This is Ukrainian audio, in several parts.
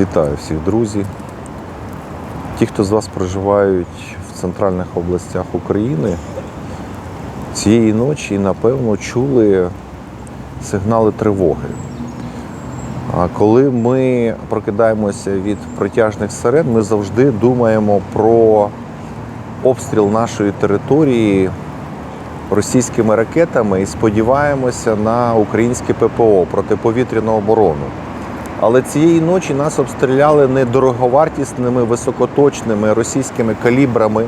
Вітаю всіх, друзі. Ті, хто з вас проживають в центральних областях України, цієї ночі, напевно, чули сигнали тривоги. Коли ми прокидаємося від протяжних сирен, ми завжди думаємо про обстріл нашої території російськими ракетами і сподіваємося на українське ППО протиповітряну оборону. Але цієї ночі нас обстріляли не дороговартісними високоточними російськими калібрами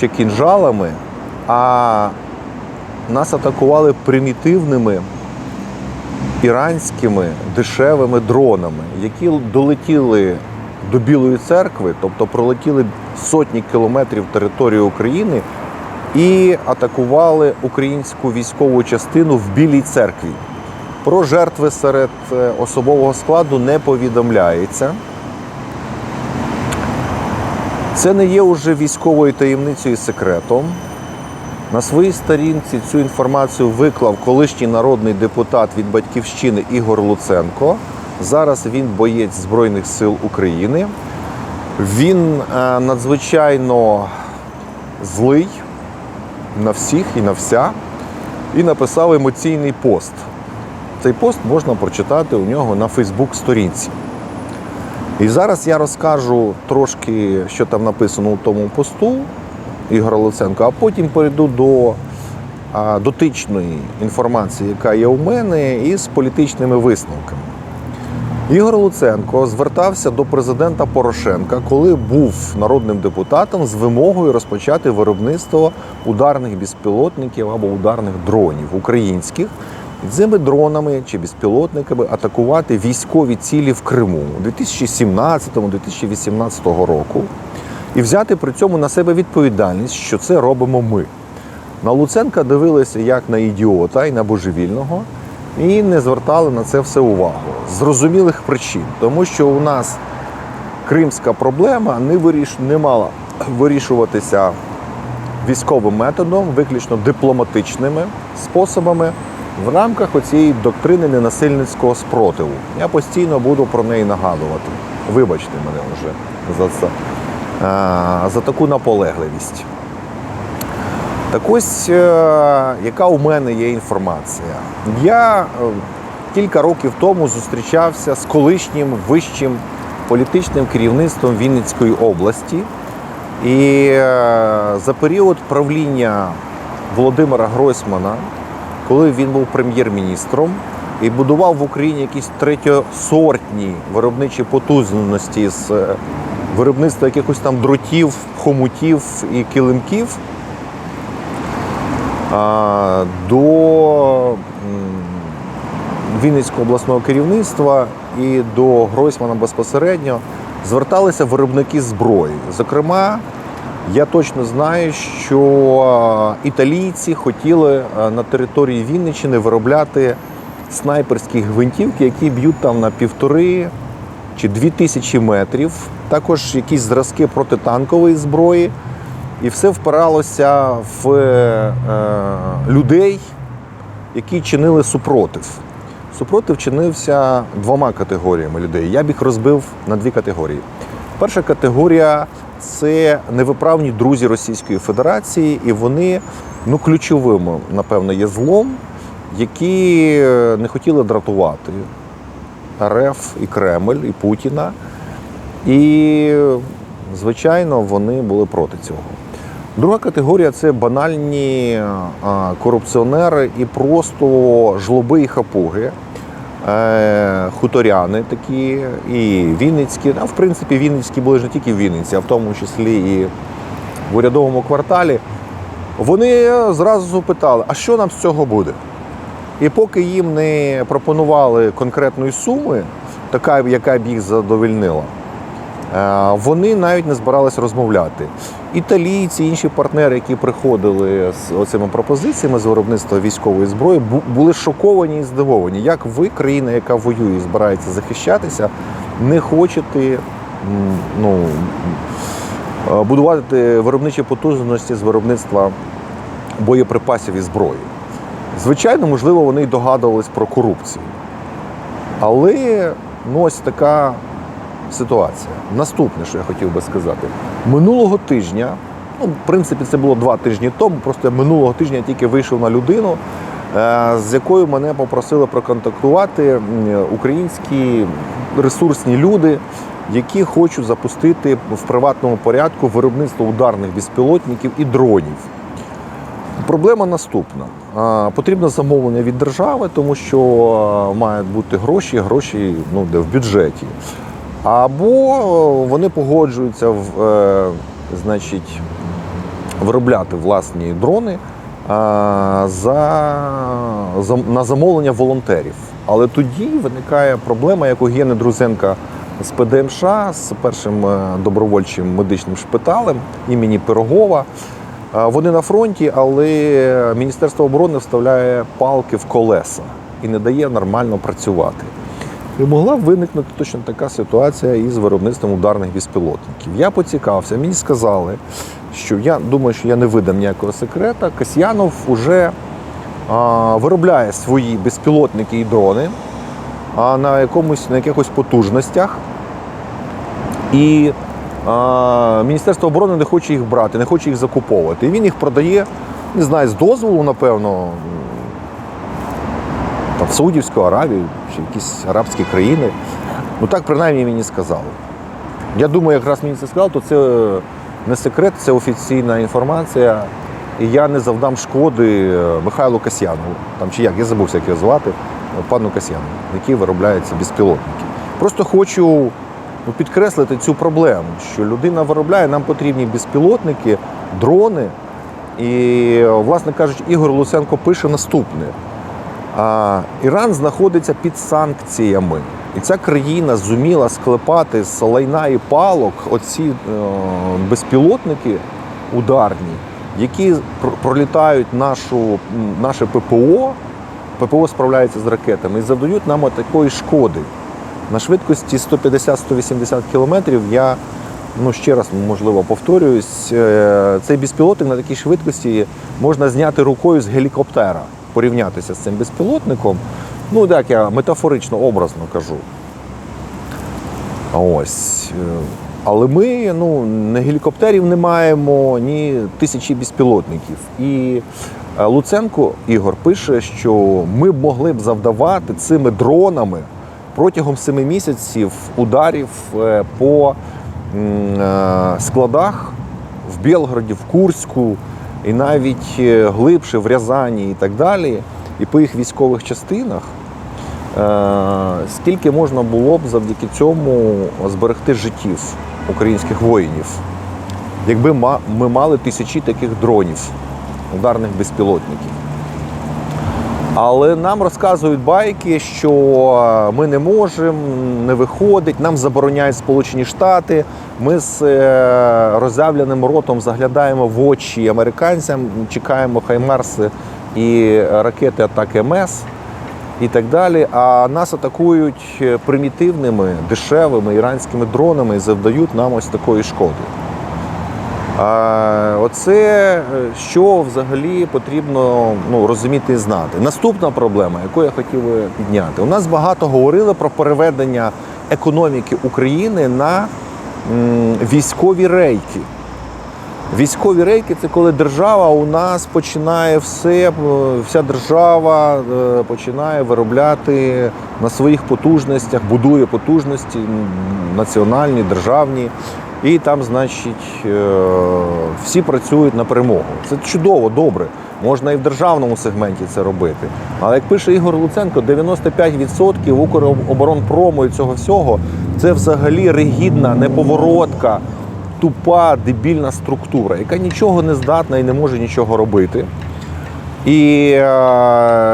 чи кінжалами, а нас атакували примітивними іранськими дешевими дронами, які долетіли до Білої церкви, тобто пролетіли сотні кілометрів території України і атакували українську військову частину в Білій церкві. Про жертви серед е, особового складу не повідомляється. Це не є уже військовою таємницею і секретом. На своїй сторінці цю інформацію виклав колишній народний депутат від Батьківщини Ігор Луценко. Зараз він боєць Збройних сил України. Він е, надзвичайно злий на всіх і на вся, і написав емоційний пост. Цей пост можна прочитати у нього на Фейсбук-сторінці. І зараз я розкажу трошки, що там написано у тому посту Ігора Луценка, а потім перейду до дотичної інформації, яка є у мене, і з політичними висновками. Ігор Луценко звертався до президента Порошенка, коли був народним депутатом з вимогою розпочати виробництво ударних безпілотників або ударних дронів українських цими дронами чи безпілотниками атакувати військові цілі в Криму 2017-2018 року і взяти при цьому на себе відповідальність, що це робимо ми. На Луценка дивилися як на ідіота і на божевільного, і не звертали на це все увагу. З зрозумілих причин, тому що у нас кримська проблема не, виріш... не мала вирішуватися військовим методом, виключно дипломатичними способами в рамках оцієї доктрини ненасильницького спротиву. Я постійно буду про неї нагадувати. Вибачте мене вже за це, за таку наполегливість. Так ось, е, яка у мене є інформація? Я е, кілька років тому зустрічався з колишнім вищим політичним керівництвом Вінницької області. І е, за період правління Володимира Гройсмана, коли він був прем'єр-міністром і будував в Україні якісь третьосортні виробничі потужності з е, виробництва якихось там дротів, хомутів і килимків, до Вінницького обласного керівництва і до Гройсмана безпосередньо зверталися виробники зброї. Зокрема, я точно знаю, що е, італійці хотіли е, на території Вінниччини виробляти снайперські гвинтівки, які б'ють там на півтори чи дві тисячі метрів. Також якісь зразки протитанкової зброї. І все впиралося в е, людей, які чинили супротив. Супротив чинився двома категоріями людей. Я б їх розбив на дві категорії. Перша категорія це невиправні друзі Російської Федерації, і вони ну, ключовим, напевно, є злом, які е, не хотіли дратувати РФ і Кремль, і Путіна. І, звичайно, вони були проти цього. Друга категорія це банальні корупціонери і просто жлоби і хапуги. Е, хуторяни такі, і Вінницькі. А в принципі, Вінницькі були ж не тільки в Вінниці, а в тому числі і в урядовому кварталі. Вони зразу запитали, а що нам з цього буде? І поки їм не пропонували конкретної суми, така, яка б їх задовольнила, е, вони навіть не збиралися розмовляти. Італійці, інші партнери, які приходили з оцими пропозиціями з виробництва військової зброї, були шоковані і здивовані. Як ви, країна, яка воює і збирається захищатися, не хочете ну, е, будувати виробничі потужності з виробництва боєприпасів і зброї? Звичайно, можливо, вони й догадувались про корупцію. Але ну, ось така ситуація. Наступне, що я хотів би сказати, минулого тижня, ну, в принципі, це було два тижні тому. Просто минулого тижня я тільки вийшов на людину, е, з якою мене попросили проконтактувати українські ресурсні люди, які хочуть запустити в приватному порядку виробництво ударних безпілотників і дронів. Проблема наступна. Потрібно замовлення від держави, тому що мають бути гроші, гроші ну, де в бюджеті. Або е, вони погоджуються в, е, значить, виробляти власні дрони а, за, за, на замовлення волонтерів. Але тоді виникає проблема, як у Гени Друзенка з ПДМШ, з першим е, добровольчим медичним шпиталем імені Пирогова. Вони на фронті, але Міністерство оборони вставляє палки в колеса і не дає нормально працювати. І могла виникнути точно така ситуація із виробництвом ударних безпілотників. Я поцікався, мені сказали, що я думаю, що я не видам ніякого секрета. Касьянов уже а, виробляє свої безпілотники і дрони а, на, якомусь, на якихось потужностях. І а, Міністерство оборони не хоче їх брати, не хоче їх закуповувати. І він їх продає, не знаю, з дозволу, напевно, там, Саудівську Аравію чи якісь арабські країни. Ну так принаймні мені сказали. Я думаю, якраз мені це сказали, то це не секрет, це офіційна інформація. І я не завдам шкоди е, Михайлу Касьянову, там чи як, я забувся, як його звати, е, пану Касьянову, який виробляє ці безпілотники. Просто хочу ну, підкреслити цю проблему, що людина виробляє, нам потрібні безпілотники, дрони. І, е, власне кажучи, Ігор Луценко пише наступне. Іран знаходиться під санкціями. І ця країна зуміла склепати з лайна і палок оці е, безпілотники ударні, які пр- пролітають нашу, наше ППО. ППО справляється з ракетами і завдають нам такої шкоди. На швидкості 150-180 кілометрів я ну, ще раз можливо повторююсь, е, цей безпілотник на такій швидкості можна зняти рукою з гелікоптера, порівнятися з цим безпілотником. Ну, так, я метафорично, образно кажу. Ось. е, Але ми ну, не гелікоптерів не маємо, ні тисячі безпілотників. І е, Луценко Ігор пише, що ми б могли б завдавати цими дронами протягом семи місяців ударів е, по складах в Білгороді, в Курську і навіть е, глибше в Рязані і так далі, і по їх військових частинах. Е, Скільки можна було б завдяки цьому зберегти життів українських воїнів, якби ми мали тисячі таких дронів, ударних безпілотників. Але нам розказують байки, що ми не можемо, не виходить, нам забороняють Сполучені Штати. Ми з е, роззявленим ротом заглядаємо в очі американцям, чекаємо хаймарси і ракети атаки МС і так далі. А нас атакують е, примітивними, дешевими іранськими дронами і завдають нам ось такої шкоди. Оце е, що взагалі потрібно ну, розуміти і знати. Наступна проблема, яку я хотів підняти. У нас багато говорили про переведення економіки України на військові рейки. Військові рейки це коли держава у нас починає все, е, вся держава е, починає виробляти на своїх потужностях, будує потужності національні, державні. І там, значить, е, всі працюють на перемогу. Це чудово, добре. Можна і в державному сегменті це робити. Але як пише Ігор Луценко, 95% Укроборонпрому і цього всього це взагалі ригідна, неповоротка, тупа, дебільна структура, яка нічого не здатна і не може нічого робити. І е,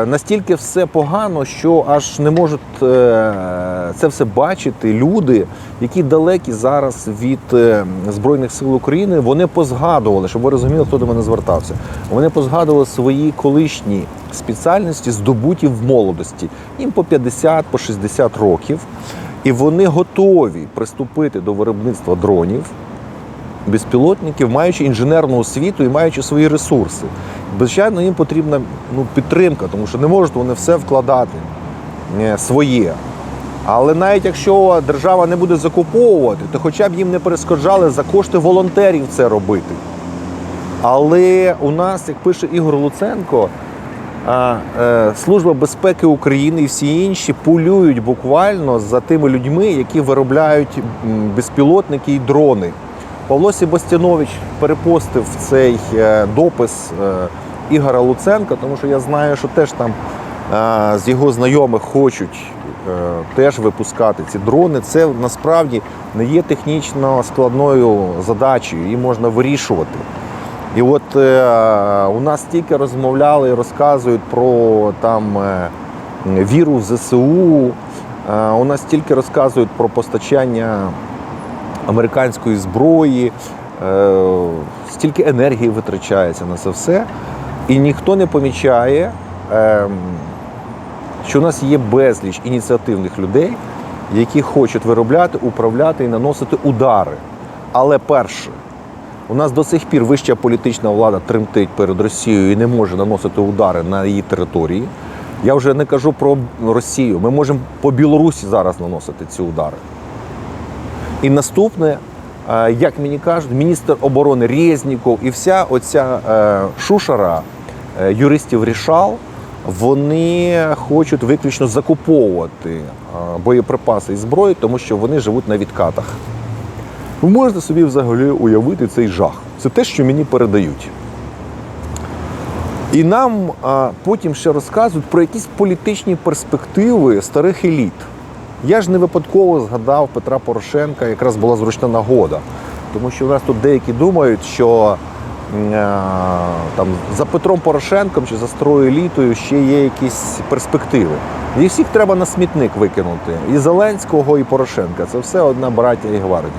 настільки все погано, що аж не можуть е, це все бачити люди, які далекі зараз від е, Збройних сил України. Вони позгадували, щоб ви розуміли, хто до мене звертався. Вони позгадували свої колишні спеціальності, здобуті в молодості. Їм по 50, по 60 років. І вони готові приступити до виробництва дронів безпілотників, маючи інженерну освіту і маючи свої ресурси. Звичайно, їм потрібна ну, підтримка, тому що не можуть вони все вкладати е, своє. Але навіть якщо держава не буде закуповувати, то хоча б їм не перешкоджали за кошти волонтерів це робити. Але у нас, як пише Ігор Луценко, е, Служба безпеки України і всі інші полюють буквально за тими людьми, які виробляють безпілотники і дрони. Павло Себастьянович перепостив цей е, допис е, Ігора Луценка, тому що я знаю, що теж там е, з його знайомих хочуть теж випускати ці дрони. Це насправді не є технічно складною задачею, її можна вирішувати. І от у нас тільки розмовляли і розказують про там віру в ЗСУ. У нас тільки розказують про постачання американської зброї, е, стільки енергії витрачається на це все. І ніхто не помічає, е, що у нас є безліч ініціативних людей, які хочуть виробляти, управляти і наносити удари. Але перше, у нас до сих пір вища політична влада тремтить перед Росією і не може наносити удари на її території. Я вже не кажу про Росію. Ми можемо по Білорусі зараз наносити ці удари. І наступне, е, як мені кажуть, міністр оборони Резніков і вся оця е, шушара е, юристів рішал, вони хочуть виключно закуповувати боєприпаси і зброю, тому що вони живуть на відкатах. Ви можете собі взагалі уявити цей жах. Це те, що мені передають. І нам а, потім ще розказують про якісь політичні перспективи старих еліт. Я ж не випадково згадав Петра Порошенка, якраз була зручна нагода. Тому що у нас тут деякі думають, що м, там, за Петром Порошенком чи за старою елітою ще є якісь перспективи. Їх всіх треба на смітник викинути. І Зеленського, і Порошенка. Це все одна браття і гвардія.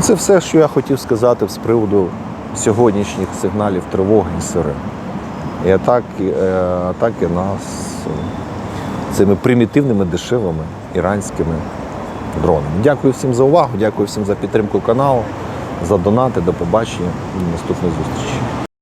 Це все, що я хотів сказати з приводу сьогоднішніх сигналів тривоги і сирен. І атаки, е, атаки нас е, цими примітивними дешевими іранськими дронами. Дякую всім за увагу, дякую всім за підтримку каналу, за донати. До побачення. До наступної зустрічі.